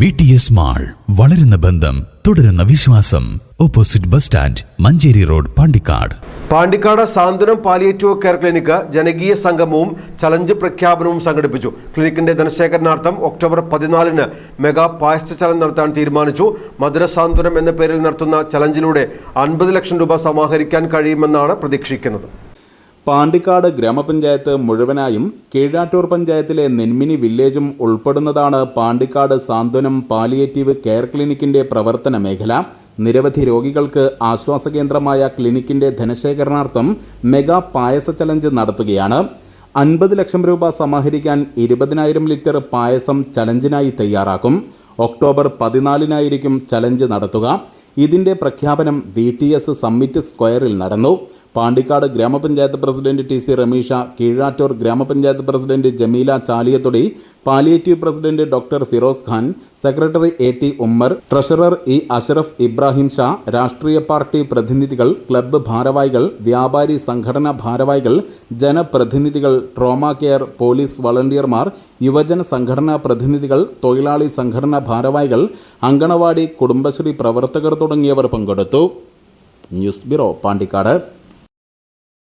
V T S mall വളരുന്ന ബന്ധം തുടരുന്ന വിശ്വാസം. Opposite bus stand Manjeri road Pandikkad. Pandikkad Santhwanam palliative care clinic ജനകീയ സംഗമവും ചലഞ്ച് പ്രഖ്യാപനവും സംഘടിപ്പിച്ചു. ക്ലിനിക്കിന്റെ ധനശേഖരണാർത്ഥം ഒക്ടോബർ പതിനാലിന് മെഗാ പായസ ചലഞ്ച് നടത്താൻ തീരുമാനിച്ചു. മധുര സാന്ത്വനം എന്ന പേരിൽ നടത്തുന്ന ചലഞ്ചിലൂടെ അൻപത് ലക്ഷം രൂപ സമാഹരിക്കാൻ കഴിയുമെന്നാണ് പ്രതീക്ഷിക്കുന്നത്. പാണ്ടിക്കാട് ഗ്രാമപഞ്ചായത്ത് മുഴുവനായും കീഴാറ്റൂർ പഞ്ചായത്തിലെ നെന്മിനി വില്ലേജും ഉൾപ്പെടുന്നതാണ് പാണ്ടിക്കാട് സാന്ത്വനം പാലിയേറ്റീവ് കെയർ ക്ലിനിക്കിന്റെ പ്രവർത്തന മേഖല. നിരവധി രോഗികൾക്ക് ആശ്വാസ കേന്ദ്രമായ ക്ലിനിക്കിന്റെ ധനശേഖരണാർത്ഥം മെഗാ പായസ ചലഞ്ച് നടത്തുകയാണ്. അൻപത് ലക്ഷം രൂപ സമാഹരിക്കാൻ ഇരുപതിനായിരം ലിറ്റർ പായസം ചലഞ്ചിനായി തയ്യാറാക്കും. ഒക്ടോബർ പതിനാലിനായിരിക്കും ചലഞ്ച് നടത്തുക. ഇതിന്റെ പ്രഖ്യാപനം വി സമ്മിറ്റ് സ്ക്വയറിൽ നടന്നു. Pandikkad grama panchayat president T C Ramisha Keezhattoor grama panchayat president Jameela Chaliyathodi palliative president doctor Firoz Khan secretary A T Ummer treasurer E Ashraf Ibrahim Shah രാഷ്ട്രീയ party പ്രതിനിധികൾ club ഭാരവാഹികൾ വ്യാപാരി സംഘടനാ ഭാരവാഹികൾ ജനപ്രതിനിധികൾ trauma care police വളണ്ടിയർമാർ യുവജന സംഘടനാ പ്രതിനിധികൾ തൊഴിലാളി സംഘടനാ ഭാരവാഹികൾ അങ്കണവാടി കുടുംബശ്രീ പ്രവർത്തകർ തുടങ്ങിയവർ പങ്കെടുത്തു. News bureau Pandikkad.